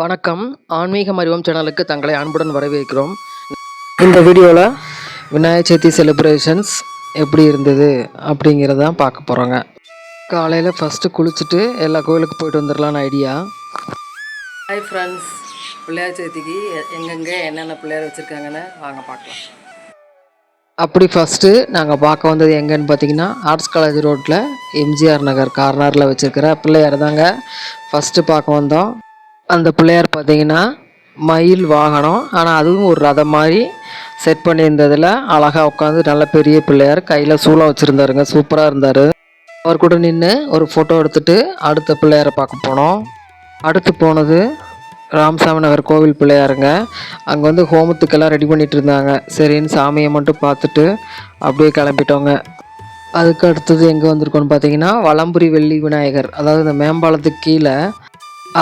வணக்கம். ஆன்மீகம் அறிவோம் சேனலுக்கு தங்களை அன்புடன் வரவேற்கிறோம். இந்த வீடியோவில் விநாயகர் சதுர்த்தி செலிப்ரேஷன்ஸ் எப்படி இருந்தது அப்படிங்கிறதான் பார்க்க போகிறோங்க காலையில் ஃபஸ்ட்டு குளிச்சுட்டு எல்லா கோயிலுக்கு போயிட்டு வந்துடலான்னு idea hi friends Pillaiyar Chaturthi எங்கெங்கே என்னென்ன பிள்ளையார் வச்சுருக்காங்கன்னு வாங்க பார்க்கலாம். அப்படி ஃபஸ்ட்டு நாங்கள் பார்க்க வந்தது எங்கேன்னு பார்த்தீங்கன்னா ஆர்ட்ஸ் காலேஜ் ரோட்டில் எம்ஜிஆர் நகர் கார்னரில் வச்சுருக்கிற பிள்ளையார் தாங்க ஃபஸ்ட்டு பார்க்க வந்தோம். அந்த பிள்ளையார் பார்த்தீங்கன்னா மயில் வாகனம் ஆனால் அதுவும் ஒரு ரதம் மாதிரி செட் பண்ணியிருந்ததில் அழகாக உட்காந்து நல்ல பெரிய பிள்ளையார் கையில் சூளம் வச்சுருந்தாருங்க சூப்பராக இருந்தார். அவர் கூட நின்று ஒரு ஃபோட்டோ எடுத்துகிட்டு அடுத்த பிள்ளையாரை பார்க்க போனோம். அடுத்து போனது ராமசாமி நகர் கோவில் பிள்ளையாருங்க. அங்கே வந்து ஹோமத்துக்கெல்லாம் ரெடி பண்ணிட்டு இருந்தாங்க சரின்னு சாமியை மட்டும் பார்த்துட்டு அப்படியே கிளம்பிட்டோங்க. அதுக்கு அடுத்தது எங்கே வந்திருக்கோன்னு பார்த்தீங்கன்னா வலம்புரி வெள்ளி விநாயகர். அதாவது இந்த மேம்பாலத்துக்கு கீழே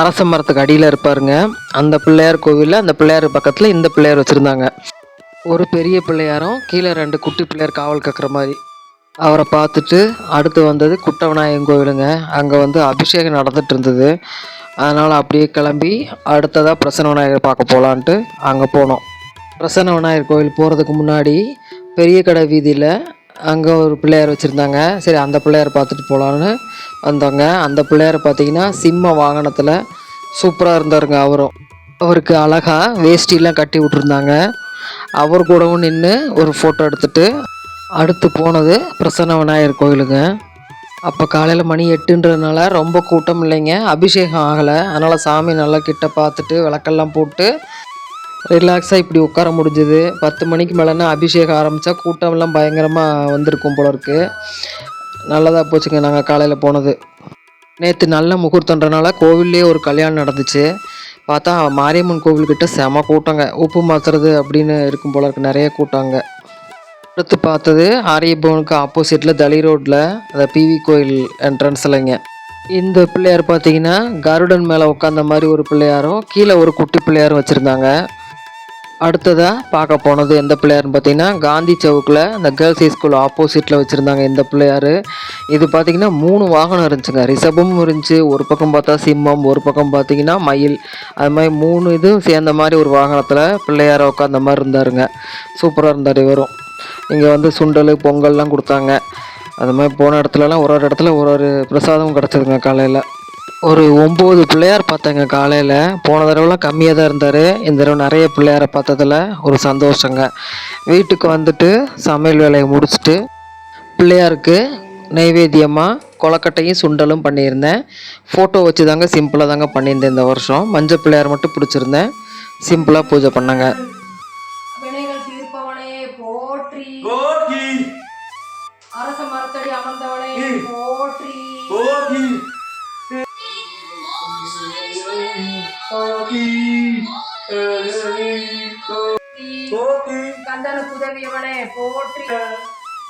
அரச மரத்துக்கு அடியில் இருப்பாருங்க. அந்த பிள்ளையார் கோவிலில் அந்த பிள்ளையார் பக்கத்தில் இந்த பிள்ளையார் வச்சுருந்தாங்க. ஒரு பெரிய பிள்ளையாரும் கீழே ரெண்டு குட்டி பிள்ளையார் காவல் கக்கிற மாதிரி. அவரை பார்த்துட்டு அடுத்து வந்தது குட்ட விநாயகன் கோவிலுங்க. அங்கே வந்து அபிஷேகம் நடந்துட்டு இருந்தது அதனால் அப்படியே கிளம்பி அடுத்ததாக பிரசன்ன விநாயகர் பார்க்க போகலான்ட்டு அங்கே போனோம். பிரசன்ன விநாயகர் கோவில் போகிறதுக்கு முன்னாடி பெரிய கடை வீதியில் அங்கே ஒரு பிள்ளையார் வச்சுருந்தாங்க. சரி அந்த பிள்ளையார் பார்த்துட்டு போகலான்னு வந்தோங்க. அந்த பிள்ளையார் பார்த்தீங்கன்னா சிம்ம வாகனத்தில் சூப்பராக இருந்தாருங்க அவரும். அவருக்கு அழகாக வேஷ்டிலாம் கட்டி விட்ருந்தாங்க அவர் கூடவும் நின்று ஒரு ஃபோட்டோ எடுத்துட்டு அடுத்து போனது பிரசன்ன விநாயகர் கோயிலுங்க. அப்போ காலையில் மணி எட்டுன்றதுனால ரொம்ப கூட்டம் இல்லைங்க. அபிஷேகம் ஆகலை. அதனால் சாமி நல்லா கிட்ட பார்த்துட்டு விளக்கெல்லாம் போட்டு ரிலாக்ஸாக இப்படி உட்கார முடிஞ்சுது. பத்து மணிக்கு மேலேனா அபிஷேகம் ஆரம்பித்தா கூட்டம்லாம் பயங்கரமாக வந்திருக்கும் போல இருக்கு. நல்லதாக போச்சுங்க நாங்கள் காலையில் போனது. நேற்று நல்ல முகூர்த்தன்றனால கோவில்லே ஒரு கல்யாணம் நடந்துச்சு. பார்த்தா மாரியம்மன் கோவில்கிட்ட செம கூட்டங்க. உப்பு மாத்துறது அப்படின்னு இருக்கும் போல இருக்கு. நிறைய கூட்டங்க. அடுத்து பார்த்தது ஆரியபவனுக்கு ஆப்போசிட்டில் தலி ரோட்டில் அந்த பிவி கோயில் என்ட்ரன்ஸ்லங்க இந்த பிள்ளையார் பார்த்தீங்கன்னா கருடன் மேலே உட்காந்த மாதிரி ஒரு பிள்ளையாரும் கீழே ஒரு குட்டி பிள்ளையாரும் வச்சுருந்தாங்க. அடுத்ததாக பார்க்க போனது எந்த பிள்ளையார்னு பார்த்தீங்கன்னா காந்தி சவுக்கில் இந்த கேர்ள்ஸ் ஹை ஸ்கூல் ஆப்போசிட்டில் வச்சுருந்தாங்க இந்த பிள்ளையார். இது பார்த்தீங்கன்னா மூணு வாகனம் இருந்துச்சுங்க. ரிஷபமும் இருந்துச்சு ஒரு பக்கம் பார்த்தா சிம்மம் ஒரு பக்கம் பார்த்தீங்கன்னா மயில். அது மாதிரி மூணு இதுவும் சேர்ந்த மாதிரி ஒரு வாகனத்தில் பிள்ளையாரை உட்காந்த மாதிரி இருந்தாருங்க. சூப்பராக இருந்தார் இவரும். இங்கே வந்து சுண்டல் பொங்கல்லாம் கொடுத்தாங்க. அது மாதிரி போன இடத்துலலாம் ஒரு ஒரு இடத்துல ஒரு ஒரு பிரசாதம் கிடச்சிதுங்க காலையில். ஒரு ஒம்பது பிள்ளையார் பார்த்தேங்க காலையில். போன தடவைலாம் கம்மியாக தான் இருந்தார். இந்த தடவை நிறைய பிள்ளையாரை பார்த்ததுல ஒரு சந்தோஷங்க. வீட்டுக்கு வந்துட்டு சமையல் வேலையை முடிச்சுட்டு பிள்ளையாருக்கு நைவேத்தியமாக கொலக்கட்டையும் சுண்டலும் பண்ணியிருந்தேன். ஃபோட்டோ வச்சு தாங்க சிம்பிளாக தாங்க பண்ணியிருந்தேன் இந்த வருஷம். மஞ்சள் பிள்ளையார் மட்டும் பிடிச்சிருந்தேன். சிம்பிளாக பூஜை பண்ணேங்க. போற்றி. அரச மரத்தடி அமர்ந்தவனே போற்றி. போற்றி போற்றி கந்தனுக்கு உதவியவனே போற்றி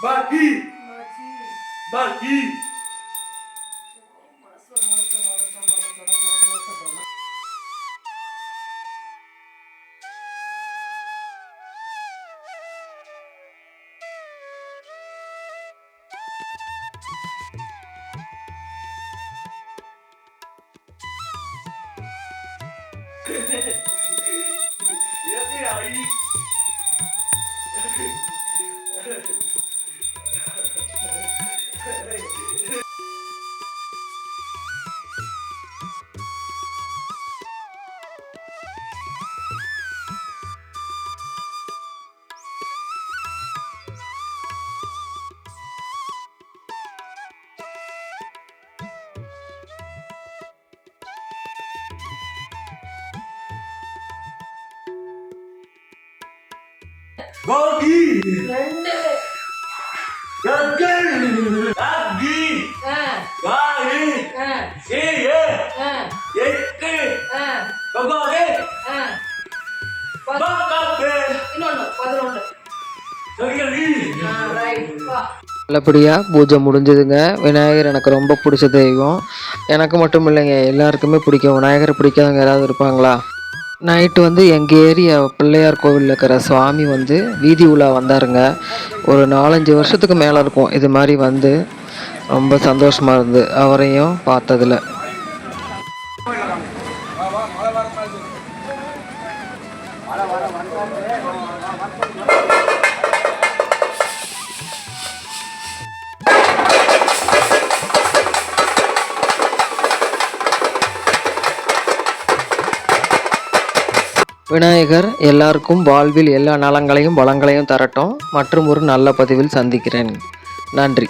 பாக்கி பாக்கி எப்படி やべえ、あいに பதினொன்று ரைட் வா. நல்லபடியாக பூஜை முடிஞ்சதுங்க. விநாயகர் எனக்கு ரொம்ப பிடிச்ச தெய்வம். எனக்கு மட்டும் இல்லைங்க எல்லாருக்குமே பிடிக்கும். விநாயகர் பிடிக்காதவங்க யாராவது இருப்பாங்களா? நைட்டு வந்து எங்கள் ஏரியா பிள்ளையார் கோவிலில் இருக்கிற சுவாமி வந்து வீதி உலா வந்தாருங்க. ஒரு நாலஞ்சு வருஷத்துக்கு மேலே இருக்கும். இது மாதிரி வந்து ரொம்ப சந்தோஷமாக இருந்து அவரையும் பார்த்ததில். விநாயகர் எல்லாருக்கும் வாழ்வில் எல்லா நலங்களையும் வளங்களையும் தரட்டும் மற்றும் ஒரு நல்ல பதிவில் சந்திக்கிறேன். நன்றி.